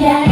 mira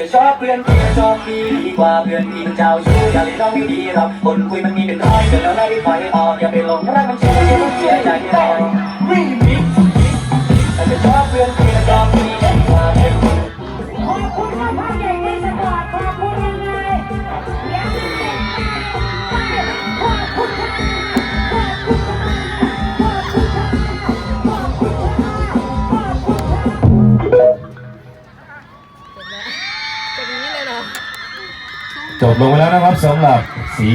จะชอบเพื่อนพี่ชอบพี่ดีกว่าเพื่อนพี่เป็นเจ้าชู้อย่าเลยน้องไม่ดีหรอกคนคุยมันมีเป็นร้อยเดี๋ยวเราไล่ปล่อยออกอย่าไปหลงรักมันเชื่ออย่าต้องเชื่อใจเรา จบลงไปแล้วนะครับสำหรับสี